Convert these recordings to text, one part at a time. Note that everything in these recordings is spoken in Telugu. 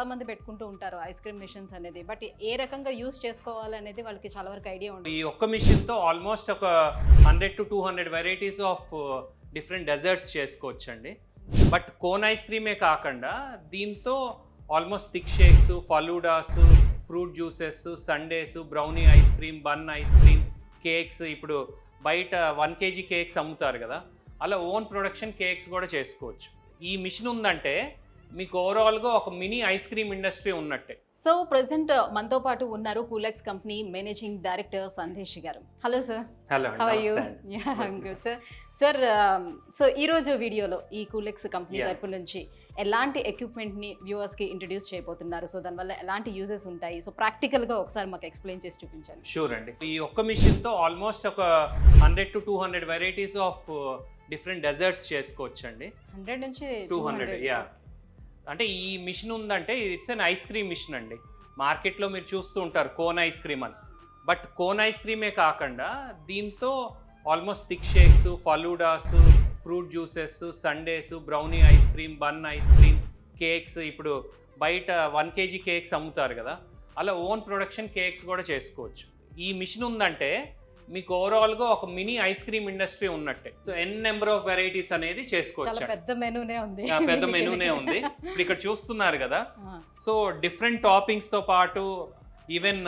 చాలా మంది పెట్టుకుంటూ ఉంటారు ఐస్ క్రీమ్ మిషన్స్ అనేది. బట్ ఏ రకంగా యూస్ చేసుకోవాలనేది వాళ్ళకి చాలా వరకు ఐడియా ఉంటుంది. ఈ ఒక్క మిషన్తో ఆల్మోస్ట్ ఒక hundred to two hundred varieties of different desserts చేసుకోవచ్చండి. బట్ కోన్ ఐస్ క్రీమే కాకుండా దీంతో almost thick shakes faloodas fruit juices sundaes brownie ice cream bun ice cream cakes ఇప్పుడు బయట వన్ కేజీ కేక్స్ అమ్ముతారు కదా. అలా ఓన్ ప్రొడక్షన్ కేక్స్ కూడా చేసుకోవచ్చు. ఈ మిషన్ ఉందంటే మీకు ఓవరాల్గా ఒక మినీ ఐస్ క్రీమ్ ఇండస్ట్రీ ఉన్నట్టే. సో ప్రెసెంట్ మనతో పాటు ఉన్నారు Coolex company managing director Sandesh గారు. Hello sir. Hello good sir sir so um, ఈ రోజు వీడియోలో ఈ కూలెక్స్ కంపెనీ. తరపు నుంచి ఎలాంటి ఎక్విప్మెంట్ని వ్యూవర్స్కి ఇంట్రడ్యూస్ చేయబోతున్నారు? సో దానివల్ల ఎలాంటి యూజెస్ ఉంటాయి? సో ప్రాక్టికల్గా ఒకసారి మాకు ఎక్స్ప్లెయిన్ చేసి చూపించండి. షూర్ అండి. ఈ ఒక్క మిషన్తో ఆల్మోస్ట్ ఒక hundred to two hundred varieties of different desserts చేసుకోవచ్చు అండి హండ్రెడ్ నుంచి టూ హండ్రెడ్ యా అంటే ఈ మిషన్ ఉందంటే it's an ice cream machine అండి. మార్కెట్లో మీరు చూస్తూ ఉంటారు కోన్ ఐస్ క్రీమ్ అని. బట్ కోన్ ఐస్ క్రీమే కాకుండా దీంతో almost thick shakes faloodas fruit juices sundaes brownie ice cream bun ice cream cakes ఇప్పుడు బయట వన్ కేజీ కేక్స్ అమ్ముతారు కదా. అలా ఓన్ ప్రొడక్షన్ కేక్స్ కూడా చేసుకోవచ్చు. ఈ మిషన్ ఉందంటే మీకు ఓవరాల్గా ఒక మినీ ఐస్ క్రీమ్ ఇండస్ట్రీ ఉన్నట్టే. So N number of varieties అనేది చేసుకోవచ్చు పెద్ద మెనూనే ఉంది. పెద్ద మెనూనే ఉంది. ఇప్పుడు ఇక్కడ చూస్తున్నారు కదా. సో డిఫరెంట్ టాపింగ్స్తో పాటు even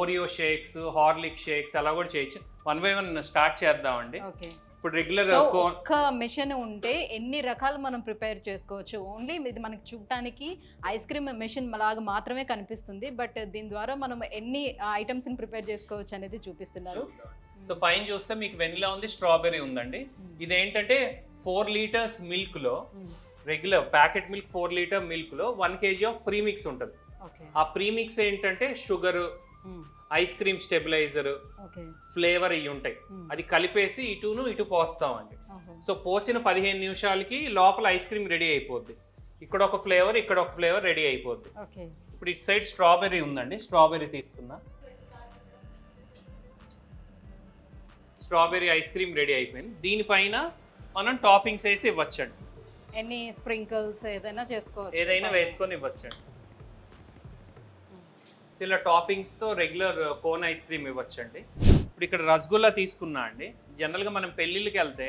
Oreo shakes Horlick shakes అలా కూడా చేయొచ్చు. వన్ బై వన్ స్టార్ట్ చేద్దామండి. ఓకే ఇప్పుడు రెగ్యులర్ ఒక్క మెషిన్ ఉంటే ఎన్ని రకాలు మనం ప్రిపేర్ చేసుకోవచ్చు? ఓన్లీ ఇది మనకి చూడటానికి ఐస్ క్రీమ్ మెషిన్ లాగా మాత్రమే కనిపిస్తుంది. బట్ దీని ద్వారా మనం ఎన్ని ఐటమ్స్ని ప్రిపేర్ చేసుకోవచ్చు అనేది చూపిస్తున్నారు. సో పైన చూస్తే మీకు వెనిలా ఉంది స్ట్రాబెర్రీ ఉందండి. ఇదేంటంటే four litres మిల్క్లో regular packet milk four litre మిల్క్లో one KG of premix ఉంటుంది ఆ ప్రీమిక్స్ ఏంటంటే sugar ice cream stabiliser okay. Flavour ఇవి ఉంటాయి. అది కలిపేసి ఇటును ఇటు పోస్తామండి. సో పోసిన పదిహేను నిమిషాలకి లోపల ఐస్ క్రీమ్ రెడీ అయిపోద్ది. ఇక్కడ ఒక ఫ్లేవర్ ఇక్కడ ఒక ఫ్లేవర్ రెడీ అయిపోద్ది. ఓకే. ఇప్పుడు ఇటు సైడ్ స్ట్రాబెర్రీ ఉందండి. స్ట్రాబెర్రీ తీస్తున్నా స్ట్రాబెర్రీ ఐస్ క్రీమ్ రెడీ అయిపోయింది. దీనిపైన మనం టాపింగ్స్ వేసి ఇవ్వచ్చండి. ఎన్ని స్ప్రింకిల్స్ ఏదైనా చేసుకోవచ్చు. ఏదైనా వేసుకొని ఇవ్వచ్చండి. సో ఇలా టాపింగ్స్తో రెగ్యులర్ కోన్ ఐస్ క్రీమ్ ఇవ్వచ్చండి. ఇప్పుడు ఇక్కడ రసగుల్లా తీసుకున్నా అండి. జనరల్గా మనం పెళ్ళిళ్ళకి వెళ్తే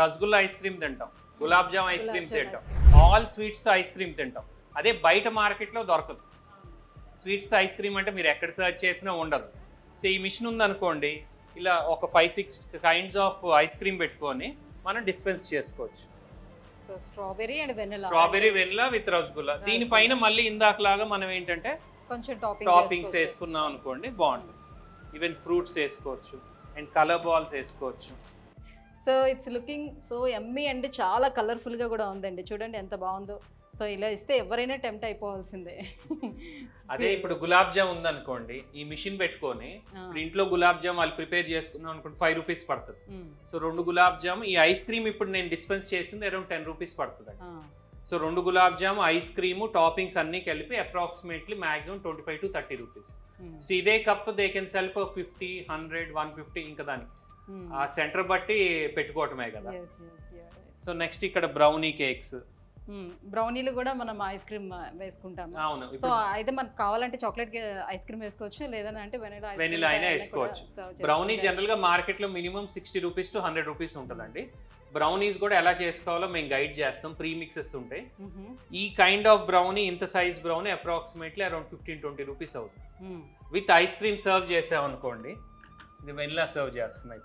రసగుల్లా ఐస్ క్రీమ్ తింటాం. గులాబ్ జామ్ ఐస్ క్రీమ్ తింటాం. ఆల్ స్వీట్స్తో ఐస్ క్రీమ్ తింటాం. అదే బయట మార్కెట్లో దొరకదు. స్వీట్స్తో ఐస్ క్రీమ్ అంటే మీరు ఎక్కడ సర్చ్ చేసినా ఉండదు. సో ఈ మిషన్ ఉందనుకోండి ఇలా ఒక five six kinds of ice cream పెట్టుకొని మనం డిస్పెన్స్ చేసుకోవచ్చు. Strawberry and vanilla. Strawberry vanilla with rasgulla. దీనిపైన మళ్ళీ ఇందాకలాగా మనం ఏంటంటే కొంచెం టాపింగ్ టాపింగ్స్ వేసుకున్నాం అనుకోండి బాగుంటుంది. ఈవెన్ ఫ్రూట్స్ వేసుకోవచ్చు అండ్ కలర్ బాల్స్ వేసుకోవచ్చు. So it's looking so yummy అండి చాలా కలర్ఫుల్గా కూడా ఉందండి. చూడండి ఎంత బాగుందో. సో ఇలా ఇస్తే ఎవరైనా టెంప్ట్ అయిపోవాల్సిందే. అదే ఇప్పుడు గులాబ్ జామ్ ఉందనుకోండి ఈ మిషన్ పెట్టుకొని ఇప్పుడు ఇంట్లో గులాబ్ జామ్ వాళ్ళు ప్రిపేర్ చేసుకున్నాం అనుకోండి ఫైవ్ రూపీస్ పడుతుంది. సో రెండు గులాబ్ జామ్ ఈ ఐస్ క్రీమ్ ఇప్పుడు నేను డిస్పెన్స్ చేసింది అరౌండ్ టెన్ రూపీస్ పడుతుంది సో రెండు gulab jam ice cream toppings అన్ని కలిపి approximately maximum twenty five to thirty rupees so ఇదే cup they can sell for fifty hundred one fifty ఇంకా దానికి. ఉమ్. ఆ సెంటర్ బట్టి పెట్టుకోవటమే కదా. సో నెక్స్ట్ ఇక్కడ బ్రౌనీ కేక్స్ బ్రౌనీలు కూడా మనం ఐస్ క్రీమ్ వేసుకుంటాము. అవును సో అయితే మనకు కావాలంటే చాక్లెట్ ఐస్ క్రీమ్ వేసుకోవచ్చు లేదని అంటే వెనిలా వెనిలా అయినా వేసుకోవచ్చు. బ్రౌనీ జనరల్గా మార్కెట్లో minimum sixty rupees to hundred rupees ఉంటుందండి. బ్రౌనీస్ కూడా ఎలా చేసుకోవాలో మేము గైడ్ చేస్తాం ప్రీ మిక్సెస్ ఉంటాయి ఈ కైండ్ ఆఫ్ బ్రౌనీ ఇంత size brownie approximately around fifteen twenty rupees అవుతుంది. విత్ ఐస్ క్రీమ్ సర్వ్ చేసామనుకోండి ఇది వెనిలా సర్వ్ చేస్తున్నాయి.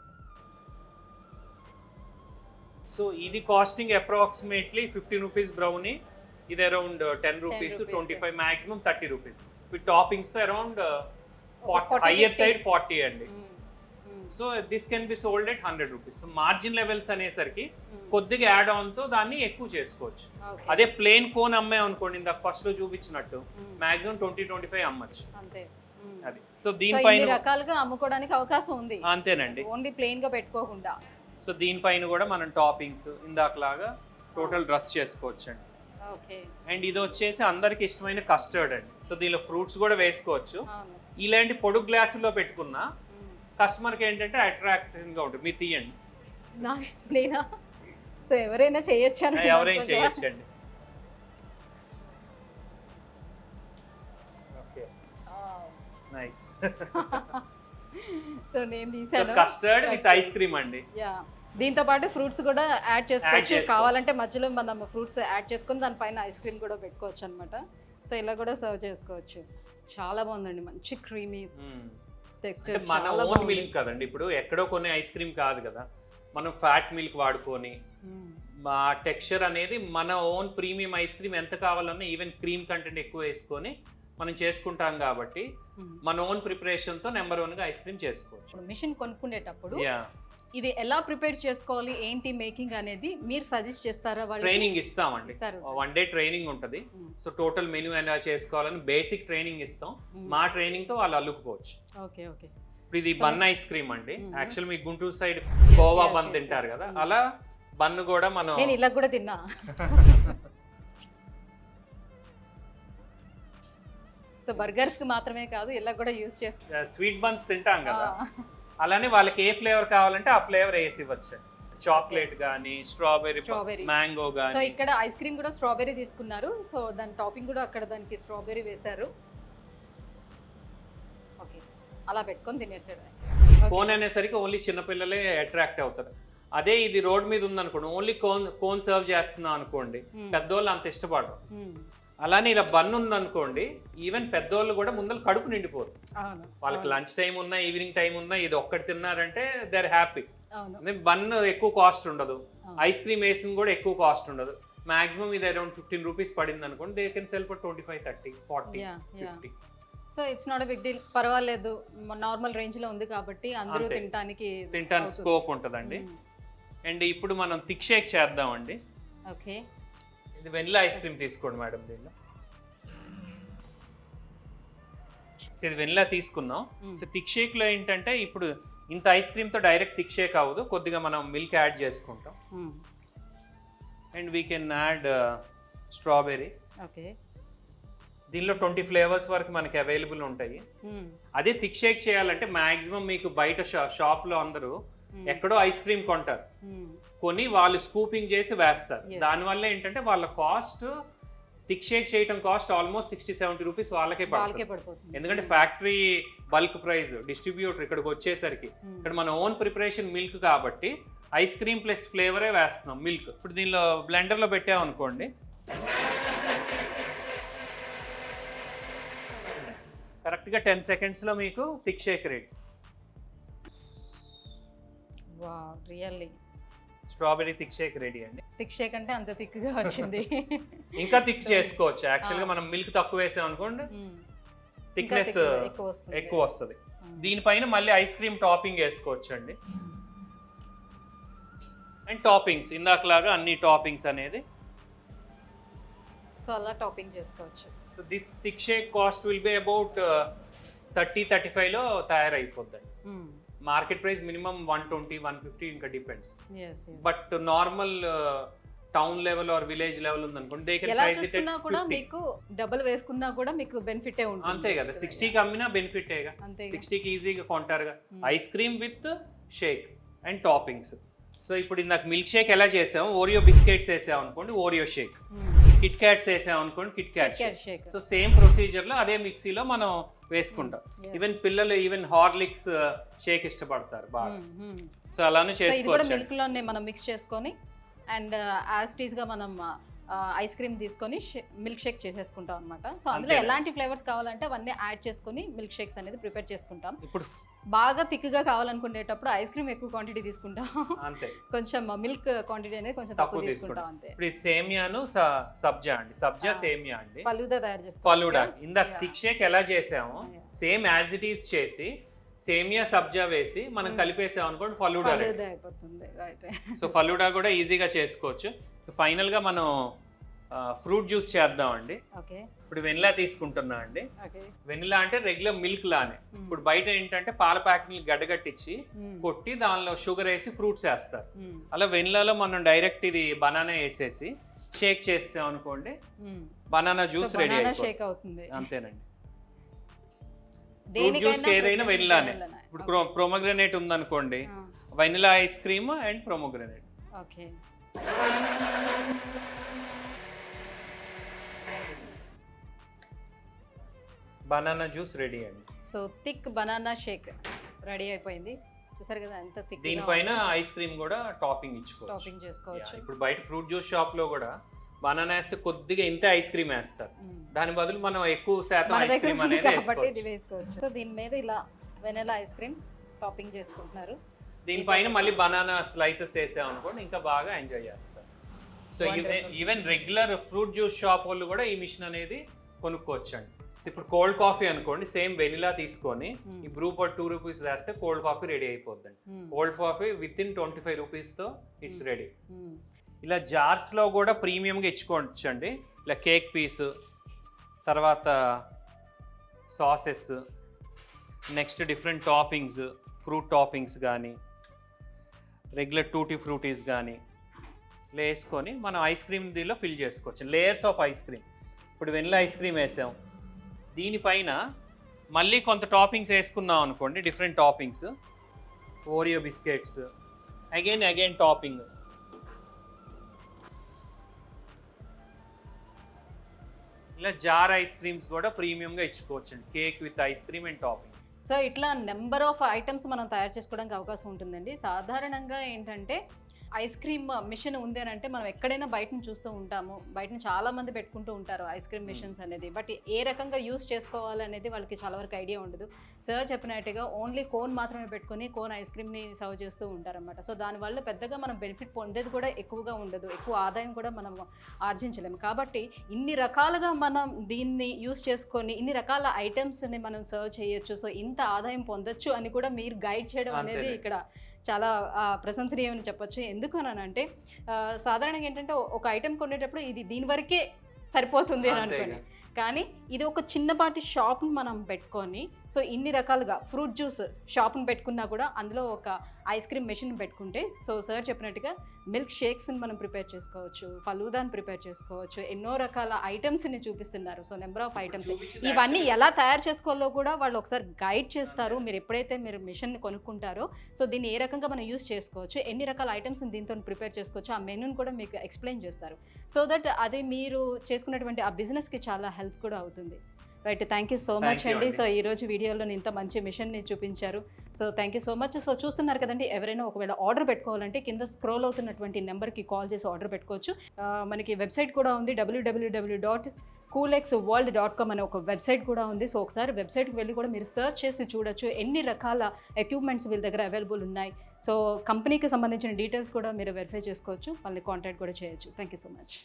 సో ఇది costing approximately fifteen rupees brownie ఇది around ten rupees. Twenty five maximum thirty rupees with toppings around ఒక 40, హయ్యర్ 50. సైడ్ ఫార్టీ అండి. So this can be sold at hundred rupees margin levels అనేసరికి కొద్దిగా యాడ్ ఆన్తో దాన్ని ఎక్కువ చేసుకోవచ్చు. అదే ప్లేన్ కోన్ అమ్మే అనుకోండి ఇందాక ఫస్ట్లో చూపించినట్టు మాక్సిమం ట్వంటీ ట్వంటీ ఫైవ్ అమ్మచ్చు. అది. సో దీనిపైన రకాలుగా అమ్ముకోవడానికి అవకాశం ఉంది. అంతేనండి. ఓన్లీ ప్లెయిన్గా పెట్టుకోకుండా. సో దీనిపైన కూడా మనం టాపింగ్స్ ఇందాకలాగా టోటల్ డ్రెస్ చేసుకోవచ్చు అండి ఓకే. అండ్ ఇది వచ్చేసి అందరికి ఇష్టమైన కస్టర్డ్ అండి. సో దీనిలో ఫ్రూట్స్ కూడా వేసుకోవచ్చు. ఇలాంటి పొడుగు గ్లాసుల్లో పెట్టుకున్న. కస్టమర్కి ఏంటంటే అట్రాక్టింగ్గా ఉంటుంది. మీరు తీయండి. సో ఎవరైనా చేయొచ్చు ఎవరైనా చేయొచ్చండి. నైస్. సో నేను సో తీసాను కస్టర్డ్ విత్ ఐస్ క్రీమ్ అండి. యా దీంతో పాటు ఫ్రూట్స్ కూడా యాడ్ చేసుకోవచ్చు. కావాలంటే మధ్యలో మనం ఫ్రూట్స్ యాడ్ చేసుకొని దానిపైన ఐస్ క్రీమ్ కూడా పెట్టుకోవచ్చు అనమాట సో ఇలా కూడా సర్వ్ చేసుకోవచ్చు. చాలా బాగుందండి. మంచి క్రీమీ మ్మ్. టెక్స్చర్ మన ఓన్ మిల్క్ కదండి. ఇప్పుడు ఎక్కడో కొనే ఐస్ క్రీమ్ కాదు కదా. మనం ఫ్యాట్ మిల్క్ వాడుకొని మ్మ్. మా టెక్స్చర్ అనేది మన ఓన్ ప్రీమియం ఐస్ క్రీమ్ ఎంత కావాలన్నా ఈవెన్ క్రీమ్ కంటెంట్ ఎక్కువ వేసుకొని మనం చేసుకుంటాం కాబట్టి. మన ఓన్ ప్రిపరేషన్తో నెంబర్ వన్గా ఐస్ క్రీమ్ చేసుకోవచ్చు మిషన్ కొనుక్కునేటప్పుడు ఇది ఎలా ప్రిపేర్ చేసుకోవాలి ఏంటి మేకింగ్ అనేది మీరు సజెస్ట్ చేస్తారా వాళ్ళు ట్రైనింగ్ ఇస్తామండి వన్ డే ట్రైనింగ్ ఉంటుంది. సో టోటల్ మెనూ ఎలా చేసుకోవాలని బేసిక్ ట్రైనింగ్ ఇస్తాం. మా ట్రైనింగ్తో వాళ్ళు అల్లుకుపోవచ్చు ఓకే ఓకే ఇప్పుడు ఇది బన్ ఐస్ క్రీమ్ అండి. యాక్చువల్ మీ గుంటూరు సైడ్ కోవా బన్ తింటారు. కదా. అలా బన్ కూడా మనం నేను ఇలా కూడా తిన్నా సో బర్గర్స్కి మాత్రమే కాదు ఇలా కూడా యూస్ చేస్తా. స్వీట్ బన్స్ తింటాం కదా. అలానే వాళ్ళకి ఏ ఫ్లేవర్ కావాలంటే ఆ ఫ్లేవర్ వేసి ఇవ్వచ్చు. Chocolate strawberry Strawberry. Mango so కానీ ఇక్కడ ఐస్ క్రీమ్ కూడా స్ట్రాబెర్రీ తీసుకున్నారు. సో దాని టాపింగ్ కూడా అక్కడ దానికి స్ట్రాబెర్రీ వేశారు. ఓకే. అలా పెట్టుకొని తినేసాడు కోన్ అనేసరికి ఓన్లీ చిన్నపిల్లలే అట్రాక్ట్ అవుతారు. అదే ఇది రోడ్ మీద ఉందనుకోండి ఓన్లీ కోన్ కోన్ సర్వ్ చేస్తున్నాం అనుకోండి పెద్దోళ్ళు అంత ఇష్టపడరు. అలానే ఇలా బన్ ఉందనుకోండి ఈవెన్ పెద్దోళ్ళు కూడా ముందర కడుపు నిండిపోరు. వాళ్ళకి లంచ్ టైం ఉన్నా ఈవినింగ్ టైం ఉన్నా ఇది ఒక్కటి తిన్నారంటే దే ఆర్ హ్యాపీ బన్ ఎక్కువ కాస్ట్ ఉండదు. ఐస్ క్రీమ్ వేసిన కూడా ఎక్కువ కాస్ట్ ఉండదు. మాక్సిమం ఇది అరౌండ్ ఫిఫ్టీన్ రూపీస్ పడింది అనుకోండి they can sell for twenty five thirty forty fifty so it's not big deal పర్వాలేదు. నార్మల్ రేంజ్లో ఉంది కాబట్టి అందరూ. తినడానికి తింటానికి స్కోప్ ఉంటుందండి. అండ్ ఇప్పుడు మనం థిక్ షేక్ చేద్దామండి. ఓకే ఇది వెనిలా ఐస్ క్రీమ్ తీసుకోండి మేడం దీనిలో సో ఇది వెనిలా తీసుకున్నాం. సో థిక్ షేక్లో ఏంటంటే ఇప్పుడు ఇంత ఐస్ క్రీమ్తో డైరెక్ట్ థిక్ షేక్ అవ్వదు కొద్దిగా మనం మిల్క్ యాడ్ చేసుకుంటాం. And we can add strawberry. Okay. దీనిలో ట్వంటీ ఫ్లేవర్స్ వరకు మనకి అవైలబుల్ ఉంటాయి. అదే థిక్ షేక్ చేయాలంటే మాక్సిమం మీకు బయట షాప్లో అందరూ ఎక్కడో ఐస్ క్రీమ్ కొంటారు. కొని వాళ్ళు స్కూపింగ్ చేసి వేస్తారు. దానివల్ల ఏంటంటే వాళ్ళ కాస్ట్ థిక్ షేక్ చేయటం cost almost sixty seventy rupees వాళ్ళకే పడుతుంది. ఎందుకంటే ఫ్యాక్టరీ బల్క్ ప్రైస్ డిస్ట్రిబ్యూటర్ ఇక్కడికి వచ్చేసరికి Mm. ఇక్కడ మన ఓన్ ప్రిపరేషన్ మిల్క్ కాబట్టి ఐస్ క్రీమ్ ప్లస్ ఫ్లేవరే వేస్తున్నాం మిల్క్ ఇప్పుడు దీనిలో బ్లెండర్లో పెట్టాం అనుకోండి. కరెక్ట్గా టెన్ సెకండ్స్లో మీకు thick shake ready wow really. Strawberry thick shake ready అండి. థిక్ షేక్ అంటే అంత థిక్గా వచ్చింది. ఇంకా థిక్ చేసుకోవచ్చు. యాక్చువల్గా. మనం మిల్క్ తక్కువ వేసాం అనుకోండి థిక్నెస్ ఎక్కువ వస్తుంది. దీనిపైన మళ్ళీ ఐస్ క్రీమ్ టాపింగ్ వేసుకోవచ్చు అండి అండ్ టాపింగ్స్ ఇందాకలాగా అన్ని టాపింగ్స్ అనేది. సో అలా టాపింగ్ చేసుకోవచ్చు. So this thick shake cost will be about thirty thirty ఫైవ్లో తయారైపోద్దండి. Market price minimum one twenty one fifty ఇంకా depends but normal town level or village level ఉందనుకోండి దే కెన్ ఎలా ప్రైస్ ఇట్ చూసుకున్నా కూడా మీకు డబుల్ వేసుకున్నా కూడా మీకు బెనిఫిటే ఉంటుంది. అంతే కదా సిక్స్టీకి అమ్మినా బెనిఫిటేగా అంతే సిక్స్టీకి ఈజీగా కొంటారుగా. Ice cream with shake and toppings so ఇప్పుడు ఇందాక మిల్క్ షేక్ ఎలా చేసాము ఓరియో బిస్కెట్స్ వేసాం అనుకోండి ఓరియో షేక్ కిట్ క్యాట్స్ వేసాం అనుకోండి కిట్ క్యాట్ సో సేమ్ ప్రొసీజర్లో అదే మిక్సీలో మనం వేసుకుంటాం. ఈవెన్ పిల్లలు ఈవెన్ హార్లిక్స్ షేక్ ఇష్టపడతారు బాగా. సో అలానే సో ఇది కూడా చేసుకోవచ్చు. మిల్క్లోనే మనం మిక్స్ చేసుకొని అండ్ యాజ్ టీస్గా మనం ఐస్ క్రీమ్ తీసుకొని మిల్క్ షేక్ చేసేసుకుంటాం అనమాట సో అందులో? ఎలాంటి ఫ్లేవర్స్ కావాలంటే అవన్నీ యాడ్ చేసుకొని మిల్క్ షేక్స్ అనేది ప్రిపేర్ చేసుకుంటాం. ఇప్పుడు బాగా థిక్గా కావాలనుకునేటప్పుడు ఐస్ క్రీమ్ ఎక్కువ క్వాంటిటీ తీసుకుంటాం. అంతే. కొంచెం మిల్క్ క్వాంటిటీ అనేది కొంచెం తక్కువ తీసుకుంటాం అంతే. ఇప్పుడు ఇది సేమియాను సబ్జా అండి. సబ్జా. సేమియా అండి. ఫలూదా తయారు చేసుకోవాలి. ఫలూడా. ఇందాక. థిక్ షేక్ ఎలా చేసాము. సేమ్ యాజ్ ఇట్ ఈస్ చేసి సేమియా సబ్జా వేసి మనం Mm. కలిపేసాం అనుకోండి ఫలూడా సో ఫలూడా కూడా ఈజీగా చేసుకోవచ్చు. ఫైనల్గా మనం ఫ్రూట్ జ్యూస్ చేద్దామండి. ఓకే. ఇప్పుడు వెనిలా తీసుకుంటున్నా అండి. వెనిలా అంటే రెగ్యులర్ మిల్క్ లానే. ఇప్పుడు బయట ఏంటంటే పాల ప్యాకెట్లు గడ్డగట్టించి కొట్టి దానిలో షుగర్ వేసి ఫ్రూట్స్ వేస్తారు అలా వెనిలాలో మనం డైరెక్ట్ ఇది బనానా వేసేసి షేక్ చేస్తాం అనుకోండి బనానా జ్యూస్ రెడీ అవుతుంది అంతేనండి. ఫ్రూట్ జ్యూస్ ఏదైనా వెనిలానే. ఇప్పుడు ప్రో ప్రొమగ్రనేట్ ఉందనుకోండి vanilla ice cream and pomegranate. Okay. Banana juice ready అండి. So thick banana shake ready అయిపోయింది. చూసారు కదా ఎంత థిక్ దీనిపైన ఐస్ క్రీమ్ కూడా టాపింగ్ ఇచ్చుకోవచ్చు. టాపింగ్ చేసుకోవచ్చు. ఇప్పుడు బయట ఫ్రూట్ జ్యూస్ షాప్లో కూడా బనానా వేస్తే కొద్దిగా ఇంతే ఐస్ క్రీమ్ వేస్తారు. దాని బదులు మనం ఎక్కువ శాతం ఐస్ క్రీమ్ అనేది వేసుకోవచ్చు. సో దీని మీద ఇలా వెనెలా ఐస్ క్రీమ్ టాపింగ్ చేసుకుంటున్నారు. దీనిపైన మళ్ళీ బనానా స్లైసెస్ వేసాం అనుకోండి ఇంకా బాగా ఎంజాయ్ చేస్తారు. So. Even regular fruit juice shop వాళ్ళు కూడా ఈ మిషన్ అనేది కొనుక్కోవచ్చు అండి సో ఇప్పుడు కోల్డ్ కాఫీ అనుకోండి సేమ్ వెనిలా తీసుకొని Hmm. ఈ బ్రూ పర్ టూ రూపీస్ వేస్తే cold coffee ready అయిపోద్దండి. Cold coffee with in twenty five రూపీస్తో it's. Ready. ఇలా జార్స్లో కూడా ప్రీమియంగా ఇచ్చుకోవచ్చు అండి ఇలా కేక్ పీస్ తర్వాత sauces next different toppings fruit toppings కానీ రెగ్యులర్ టూటీ ఫ్రూటీస్ కానీ ఇలా వేసుకొని మనం ఐస్ క్రీమ్ దీనిలో ఫిల్ చేసుకోవచ్చు లేయర్స్ ఆఫ్ ఐస్ క్రీమ్ ఇప్పుడు వెనిలా ఐస్ క్రీమ్ వేసాం దీనిపైన మళ్ళీ కొంత టాపింగ్స్ వేసుకున్నాం అనుకోండి different toppings Oreo biscuits again again topping ఇలా జార్ ఐస్ క్రీమ్స్ కూడా ప్రీమియంగా ఇచ్చుకోవచ్చండి. Cake with ice cream and topping so ఇట్లా నెంబర్ ఆఫ్ ఐటమ్స్ మనం తయారు చేసుకోవడానికి అవకాశం ఉంటుందండి. సాధారణంగా ఏంటంటే ఐస్ క్రీమ్ మిషన్ ఉంది అని అంటే మనం ఎక్కడైనా బయట నుంచి చూస్తూ ఉంటాము. బయట చాలా మంది పెట్టుకుంటూ ఉంటారు ఐస్ క్రీమ్ మిషన్స్ అనేది. బట్ ఏ రకంగా యూస్ చేసుకోవాలనేది వాళ్ళకి చాలా వరకు ఐడియా ఉండదు. సార్ చెప్పినట్టుగా ఓన్లీ కోన్ మాత్రమే పెట్టుకొని కోన్ ఐస్ క్రీమ్ని సర్వ్ చేస్తూ ఉంటారన్నమాట. సో దానివల్ల పెద్దగా మనం బెనిఫిట్ పొందేది కూడా ఎక్కువగా ఉండదు. ఎక్కువ ఆదాయం కూడా మనం ఆర్జించలేము. కాబట్టి ఇన్ని రకాలుగా మనం దీన్ని యూస్ చేసుకొని ఇన్ని రకాల ఐటమ్స్ని మనం సర్వ్ చేయొచ్చు. సో ఇంత ఆదాయం పొందొచ్చు అని కూడా మీరు గైడ్ చేయడం అనేది. ఇక్కడ చాలా ప్రశంసనీయమని చెప్పొచ్చు. ఎందుకు అని అంటే సాధారణంగా ఏంటంటే ఒక ఐటెం కొనేటప్పుడు ఇది దీని వరకే సరిపోతుంది అని అనుకోండి. కానీ ఇది ఒక చిన్నపాటి షాప్ని మనం పెట్టుకొని సో ఇన్ని రకాలుగా ఫ్రూట్ జ్యూస్ షాప్ని పెట్టుకున్నా కూడా అందులో ఒక ఐస్ క్రీమ్ మెషిన్ పెట్టుకుంటే సో సార్ చెప్పినట్టుగా మిల్క్ షేక్స్ని మనం ప్రిపేర్ చేసుకోవచ్చు ఫలూదాని ప్రిపేర్ చేసుకోవచ్చు ఎన్నో రకాల ఐటమ్స్ని చూపిస్తున్నారు. So number of items. ఇవన్నీ ఎలా తయారు చేసుకోవాలో కూడా వాళ్ళు ఒకసారి గైడ్ చేస్తారు. మీరు ఎప్పుడైతే మీరు మిషన్ కొనుక్కుంటారో సో దీన్ని ఏ రకంగా మనం యూస్ చేసుకోవచ్చు ఎన్ని రకాల ఐటమ్స్ దీంతో ప్రిపేర్ చేసుకోవచ్చు ఆ మెనూని కూడా మీకు ఎక్స్ప్లెయిన్ చేస్తారు. సో దట్ అది మీరు చేసుకున్నటువంటి ఆ బిజినెస్కి చాలా హెల్ప్ కూడా అవుతుంది. Right thank you so much అండి. సో ఈ రోజు వీడియోలో ఇంత మంచి మిషన్ని చూపించారు. So thank you so much so చూస్తున్నారు కదండి ఎవరైనా ఒకవేళ ఆర్డర్ పెట్టుకోవాలంటే కింద స్క్రోల్ అవుతున్నటువంటి నెంబర్కి కాల్ చేసి ఆర్డర్ పెట్టుకోవచ్చు. మనకి వెబ్సైట్ కూడా ఉంది డబ్ల్యూడబ్ల్యూడబ్ల్యూ dot Coolex world dot com అనే ఒక వెబ్సైట్ కూడా ఉంది. సో ఒకసారి వెబ్సైట్కి వెళ్ళి కూడా మీరు సెర్చ్ చేసి చూడొచ్చు ఎన్ని రకాల ఎక్విప్మెంట్స్ వీళ్ళ దగ్గర అవైలబుల్ ఉన్నాయి. సో కంపెనీకి సంబంధించిన డీటెయిల్స్ కూడా మీరు వెరిఫై చేసుకోవచ్చు వాళ్ళని కాంటాక్ట్ కూడా చేయొచ్చు. Thank you so much